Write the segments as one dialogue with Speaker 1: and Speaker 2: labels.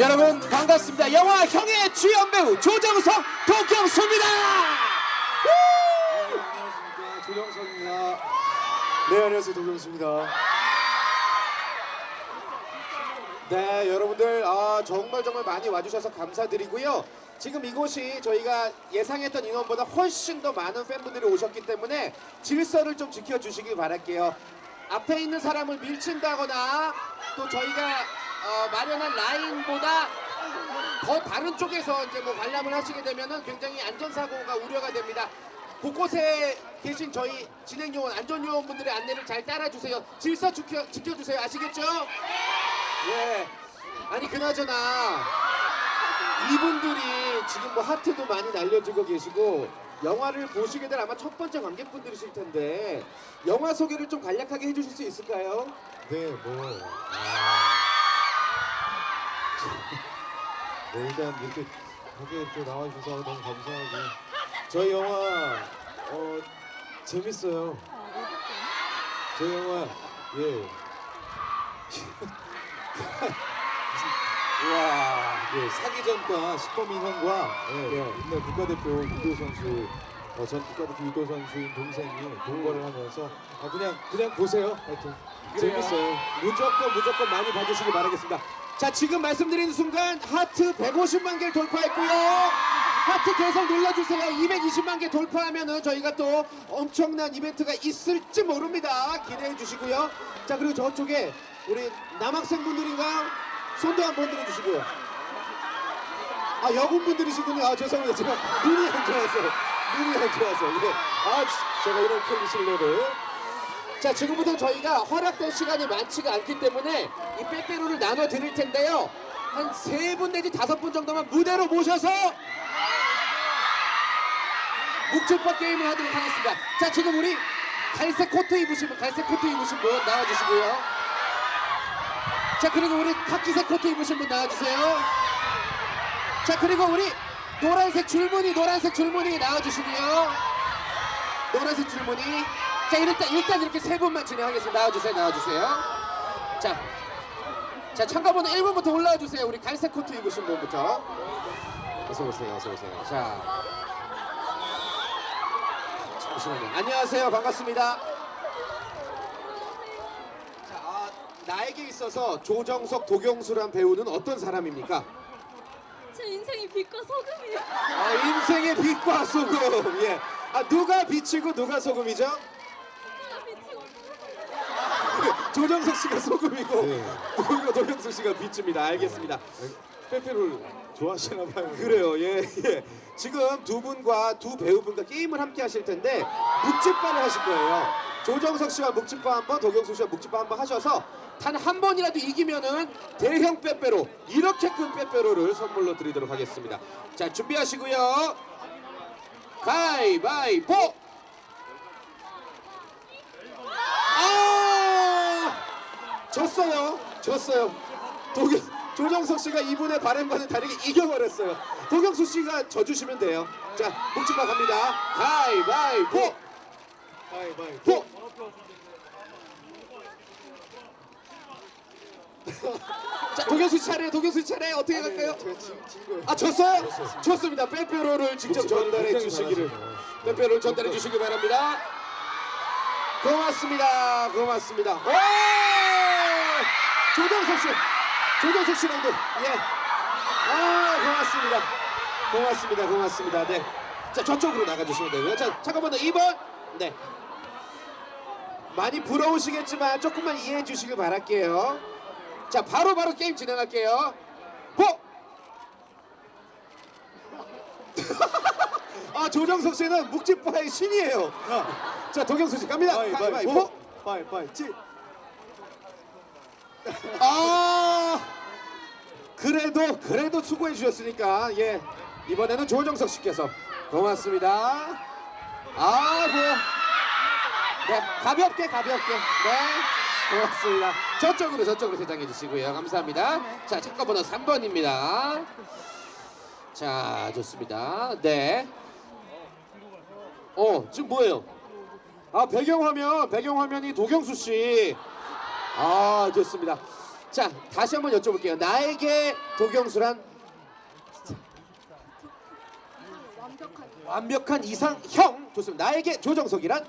Speaker 1: 여러분 반갑습니다. 영화 형의 주연 배우 조정석 도경수입니다.
Speaker 2: 조정석입니다. 네 안녕하세요 도경수입니다.
Speaker 1: 네, 여러분들 아, 정말 정말 많이 와주셔서 감사드리고요. 지금 이곳이 저희가 예상했던 인원보다 훨씬 더 많은 팬분들이 오셨기 때문에 질서를 좀 지켜주시길 바랄게요. 앞에 있는 사람을 밀친다거나 또 저희가 어, 마련한 라인보다 더 다른 쪽에서 이제 뭐 관람을 하시게 되면은 굉장히 안전사고가 우려가 됩니다. 곳곳에 계신 저희 진행 요원, 안전 요원분들의 안내를 잘 따라주세요. 질서 지켜, 지켜주세요. 아시겠죠? 예. 아니 그나저나 이분들이 지금 뭐 하트도 많이 날려주고 계시고 영화를 보시게 될 아마 첫 번째 관객분들이실 텐데 영화 소개를 좀 간략하게 해주실 수 있을까요?
Speaker 2: 네 뭐. 아... 네 일단 이렇게 거기에 이렇게 나와주셔서 너무 감사하고 저희 영화 어 재밌어요. 저희 영화 예.
Speaker 1: 우와.
Speaker 2: 예, 사기전과 시범인형과 예,
Speaker 1: 예.
Speaker 2: 옛날 국가대표 유도 선수 어, 전 국가대표 유도 선수인 동생이 동거를 하면서 아, 그냥 그냥 보세요. 하여튼 재밌어요.
Speaker 1: 무조건 무조건 많이 봐주시기 바라겠습니다. 자 지금 말씀드리는 순간 하트 150만 개를 돌파했고요. 하트 계속 눌러주세요. 220만 개 돌파하면은 저희가 또 엄청난 이벤트가 있을지 모릅니다. 기대해 주시고요. 자 그리고 저쪽에 우리 남학생분들인가요? 손도 한번 들어주시고요. 아 여군분들이시군요. 아 죄송해요. 제가 눈이 안 좋아서 눈이 안 좋아서. 예. 아 제가 이런 큰 실례를. 자 지금부터 저희가 허락된 시간이 많지가 않기 때문에 이 빼빼로를 나눠 드릴 텐데요. 한 세 분 내지 다섯 분 정도만 무대로 모셔서 묵직법 게임을 하도록 하겠습니다. 자 지금 우리 갈색 코트 입으신 분 갈색 코트 입으신 분 나와주시고요. 자 그리고 우리 카키색 코트 입으신 분 나와주세요. 자 그리고 우리 노란색 줄무늬 노란색 줄무늬 나와주시고요. 노란색 줄무늬 자 일단 일단 이렇게 세 분만 진행하겠습니다. 나와주세요 나와주세요. 자, 자 참가번호 1번부터 올라와 주세요. 우리 갈색 코트 입으신 분부터. 어서 오세요 어서 오세요. 자. 잠시만요. 안녕하세요. 반갑습니다. 자 아, 나에게 있어서 조정석 도경수란 배우는 어떤 사람입니까?
Speaker 3: 제 인생이 빛과 소금이에요.
Speaker 1: 아, 인생의 빛과 소금. 예. 아 누가 빛이고 누가 소금이죠? 조정석 씨가 소금이고
Speaker 2: 네.
Speaker 1: 그리고 도경수 씨가 빛입니다. 알겠습니다.
Speaker 2: 빼빼로를 좋아하시나 봐요.
Speaker 1: 그래요. 예, 예. 지금 두 분과 두 배우분과 게임을 함께 하실 텐데 묵찌빠를 하실 거예요. 조정석 씨와 묵찌빠 한 번, 도경수 씨와 묵찌빠 한번 하셔서 단 한 번이라도 이기면은 대형 빼빼로 이렇게 큰 빼빼로를 선물로 드리도록 하겠습니다. 자, 준비하시고요. 가위바위보. 졌어요. 졌어요. 도경 조정석 씨가 이분의 바램과는 다르게 이겨버렸어요. 도경수 씨가 져주시면 돼요. 자, 묵찌빠 갑니다. 가위바위보.
Speaker 2: 바이바이.
Speaker 1: 보. 자, 도경수 씨 차례, 도경수 씨 차례 어떻게 갈까요? 아, 졌어요? 좋습니다. 빼빼로를 직접 전달해 주시기를. 빼빼로를 전달해 주시기 바랍니다. 고맙습니다. 고맙습니다. 오! 조정석 씨. 조정석 씨랑도 예. 아, 고맙습니다. 고맙습니다. 고맙습니다. 네. 자, 저쪽으로 나가 주시면 되고요. 자, 잠깐만요. 2번. 네. 많이 부러우시겠지만 조금만 이해해 주시길 바랄게요. 자, 바로 바로 게임 진행할게요. 보! 아 조정석 씨는 묵찌빠의 신이에요. 자 도경수 씨 갑니다.
Speaker 2: 바이 바이.
Speaker 1: 가위바위보.
Speaker 2: 바이 바이. 찌.
Speaker 1: 아 그래도 그래도 수고해 주셨으니까 예 이번에는 조정석 씨께서 고맙습니다. 아뭐 네, 가볍게 가볍게 네 고맙습니다. 저쪽으로 저쪽으로 대장해 주시고요. 감사합니다. 자 잠깐번호 3번입니다. 자, 좋습니다. 네. 어, 지금 뭐예요? 아, 배경 화면, 배경 화면이 도경수 씨. 아, 좋습니다. 자, 다시 한번 여쭤볼게요. 나에게 도경수란
Speaker 3: 완벽한
Speaker 1: 완벽한 이상형. 좋습니다. 나에게 조정석이란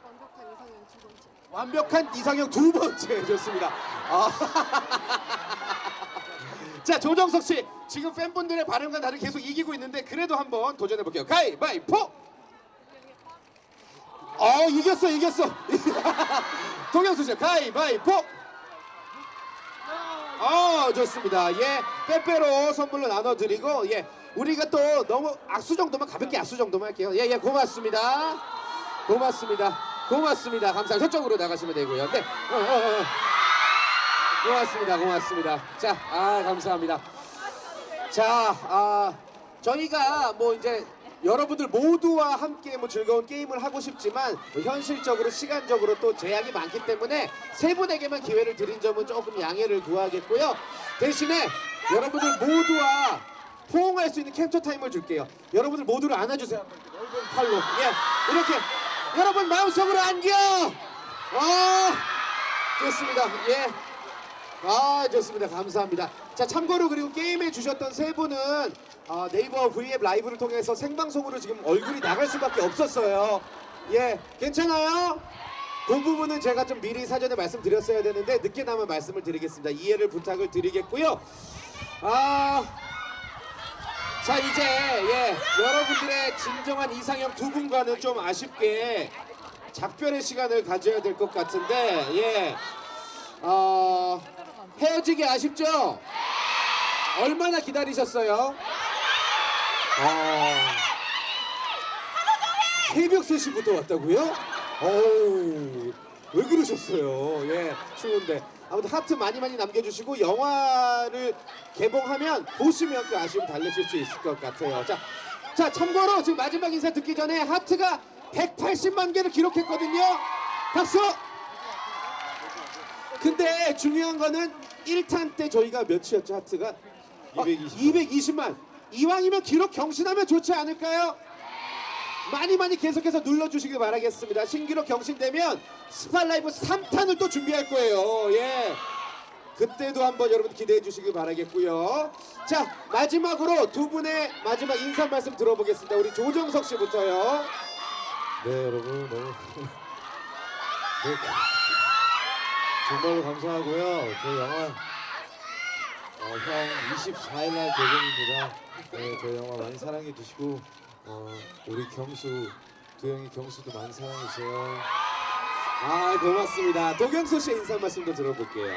Speaker 3: 완벽한 이상형 두 번째.
Speaker 1: 완벽한 이상형 두 번째 좋습니다. 아. 자 조정석 씨 지금 팬분들의 반응과 나를 계속 이기고 있는데 그래도 한번 도전해 볼게요. 가위바위보. 어 이겼어 이겼어. 동영수 씨 가위바위보. 어 좋습니다. 예 빼빼로 선물로 나눠드리고 예 우리가 또 너무 악수 정도만 가볍게 악수 정도만 할게요. 예예 고맙습니다. 고맙습니다. 고맙습니다. 감사합니다. 저쪽으로 나가시면 되고요. 네. 어, 어, 어. 고맙습니다. 고맙습니다. 자, 아 감사합니다. 자, 아 저희가 뭐 이제 여러분들 모두와 함께 뭐 즐거운 게임을 하고 싶지만 뭐 현실적으로 시간적으로 또 제약이 많기 때문에 세 분에게만 기회를 드린 점은 조금 양해를 구하겠고요. 대신에 여러분들 모두와 포옹할 수 있는 캡처 타임을 줄게요. 여러분들 모두를 안아주세요. 넓은 팔로. 예, 이렇게 여러분 마음속으로 안겨. 아, 좋습니다. 예. 아 좋습니다 감사합니다 자 참고로 그리고 게임에 주셨던 세 분은 아, 네이버 V앱 라이브를 통해서 생방송으로 지금 얼굴이 나갈 수밖에 없었어요 예 괜찮아요? 그 부분은 제가 좀 미리 사전에 말씀드렸어야 되는데 늦게나마 말씀을 드리겠습니다 이해를 부탁을 드리겠고요 아 자 이제 예 여러분들의 진정한 이상형 두 분과는 좀 아쉽게 작별의 시간을 가져야 될 것 같은데 예 어, 헤어지기 아쉽죠? 얼마나 기다리셨어요? 어, 새벽 3시부터 왔다고요? 어우, 왜 그러셨어요? 예, 추운데. 아무튼 하트 많이 많이 남겨주시고 영화를 개봉하면 보시면 그 아쉬움 달래실 수 있을 것 같아요. 자, 자 참고로 지금 마지막 인사 듣기 전에 하트가 180만 개를 기록했거든요. 박수! 근데 중요한 거는 1탄 때 저희가 몇이었죠 하트가?
Speaker 2: 220만.
Speaker 1: 220만. 이왕이면 기록 경신하면 좋지 않을까요? 많이 많이 계속해서 눌러주시길 바라겠습니다. 신기록 경신되면 스팔라이브 3탄을 또 준비할 거예요. 예. 그때도 한번 여러분 기대해 주시길 바라겠고요. 자 마지막으로 두 분의 마지막 인사 말씀 들어보겠습니다. 우리 조정석 씨부터요.
Speaker 2: 네 여러분 너무 네, 정말로 감사하고요. 저희 영화 어, 형 24일 날 개봉입니다. 네, 저희 영화 많이 사랑해 주시고 어, 우리 경수 두영이 경수도 많이 사랑해 주세요.
Speaker 1: 아 고맙습니다. 도경수 씨의 인사 말씀도 들어볼게요.
Speaker 2: 네,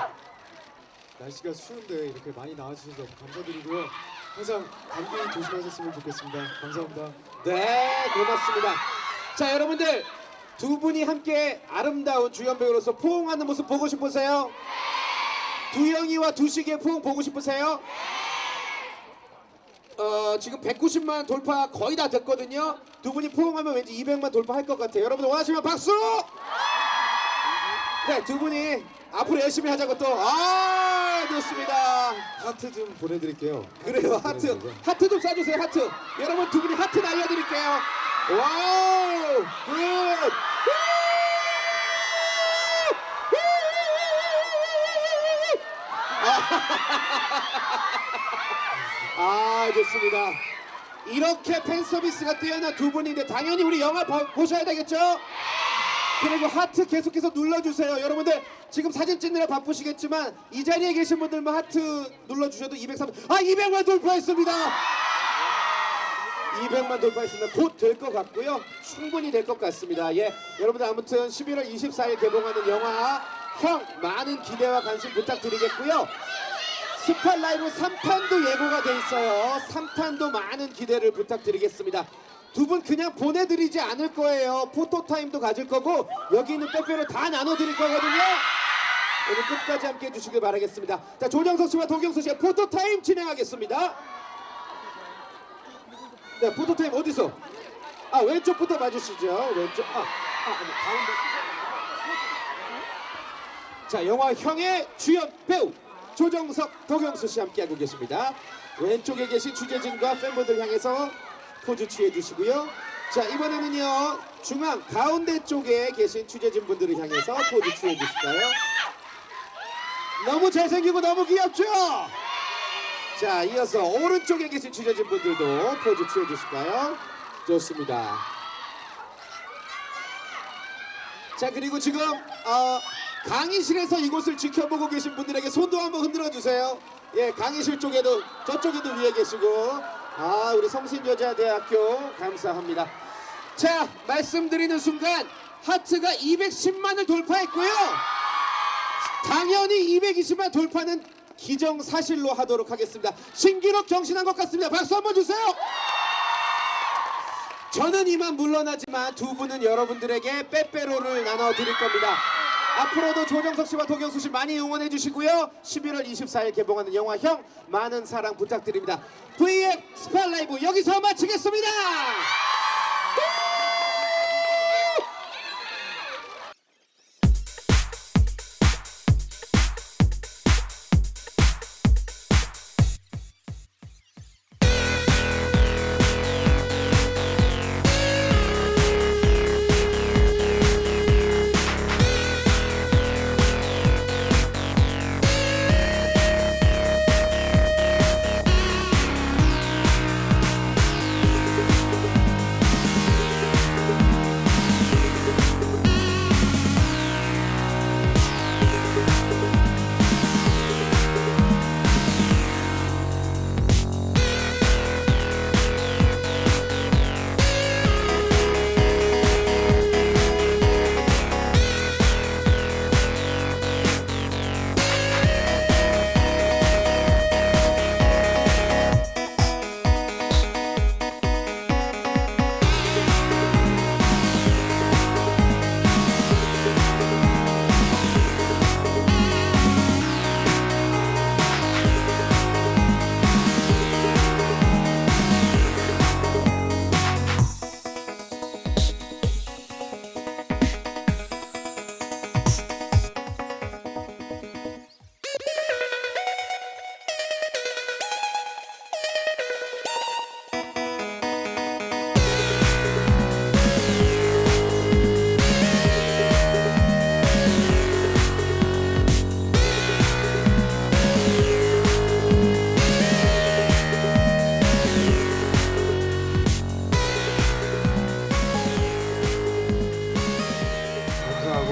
Speaker 2: 어, 날씨가 추운데 이렇게 많이 나와주셔서 감사드리고요. 항상 감기 조심하셨으면 좋겠습니다. 감사합니다.
Speaker 1: 네, 고맙습니다. 자, 여러분들 두 분이 함께 아름다운 주연 배우로서 포옹하는 모습 보고 싶으세요? 두영이와 두식의 포옹 보고 싶으세요? 어, 지금 190만 돌파 거의 다 됐거든요. 두 분이 포옹하면 왠지 200만 돌파할 것 같아요. 여러분들 원하시면 박수! 네, 두 분이 앞으로 열심히 하자고 또. 아, 좋습니다.
Speaker 2: 하트 좀 보내드릴게요.
Speaker 1: 그래요 하트
Speaker 2: 보내드리죠.
Speaker 1: 하트 좀 쏴주세요 하트 여러분 두 분이 하트 날려드릴게요 와우 굿 아 좋습니다 이렇게 팬 서비스가 뛰어난 두 분인데 당연히 우리 영화 보, 보셔야 되겠죠? 그리고 하트 계속해서 눌러주세요. 여러분들 지금 사진 찍느라 바쁘시겠지만 이 자리에 계신 분들만 하트 눌러주셔도 203. 아 200만 돌파했습니다. 200만 돌파했습니다. 곧 될 것 같고요. 충분히 될 것 같습니다. 예, 여러분들 아무튼 11월 24일 개봉하는 영화 형 많은 기대와 관심 부탁드리겠고요. 스팟 라이브 3탄도 예고가 돼 있어요. 3탄도 많은 기대를 부탁드리겠습니다. 두 분 그냥 보내드리지 않을 거예요. 포토 타임도 가질 거고 여기 있는 빼빼로 다 나눠드릴 거거든요. 오늘 끝까지 함께 해주시길 바라겠습니다. 자 조정석 씨와 도경수 씨의 포토 타임 진행하겠습니다. 네, 포토 타임 어디서? 아 왼쪽부터 봐주시죠. 왼쪽. 아, 아 가운데. 자 영화 형의 주연 배우 조정석, 도경수 씨 함께하고 계십니다. 왼쪽에 계신 취재진과 팬분들 향해서 포즈 취해 주시고요. 자 이번에는요 중앙 가운데 쪽에 계신 취재진 분들을 향해서 포즈 취해 주실까요? 너무 잘생기고 너무 귀엽죠? 자 이어서 오른쪽에 계신 취재진 분들도 포즈 취해 주실까요? 좋습니다. 자 그리고 지금 어, 강의실에서 이곳을 지켜보고 계신 분들에게 손도 한번 흔들어 주세요. 예, 강의실 쪽에도 저쪽에도 위에 계시고 아 우리 성신여자대학교 감사합니다. 자 말씀드리는 순간 하트가 210만을 돌파했고요. 당연히 220만 돌파는 기정사실로 하도록 하겠습니다. 신기록 경신한 것 같습니다. 박수 한번 주세요. 저는 이만 물러나지만 두 분은 여러분들에게 빼빼로를 나눠 드릴 겁니다. 앞으로도 조정석 씨와 도경수 씨 많이 응원해 주시고요. 11월 24일 개봉하는 영화 형 많은 사랑 부탁드립니다. V의 스파 라이브 여기서 마치겠습니다.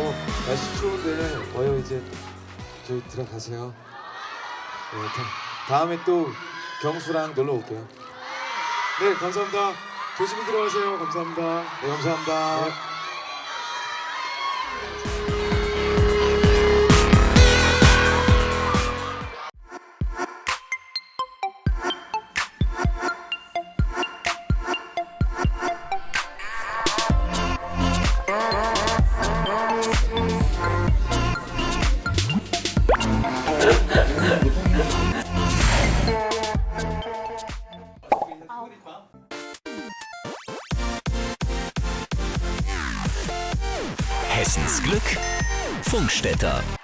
Speaker 2: 감사하고 날씨 추운데 어여 이제 저희 들어가세요. 네, 다, 다음에 또 경수랑 놀러 올게요. 네, 감사합니다. 조심히 들어가세요. 감사합니다. 네, 감사합니다.
Speaker 4: Hessens Eichstätter.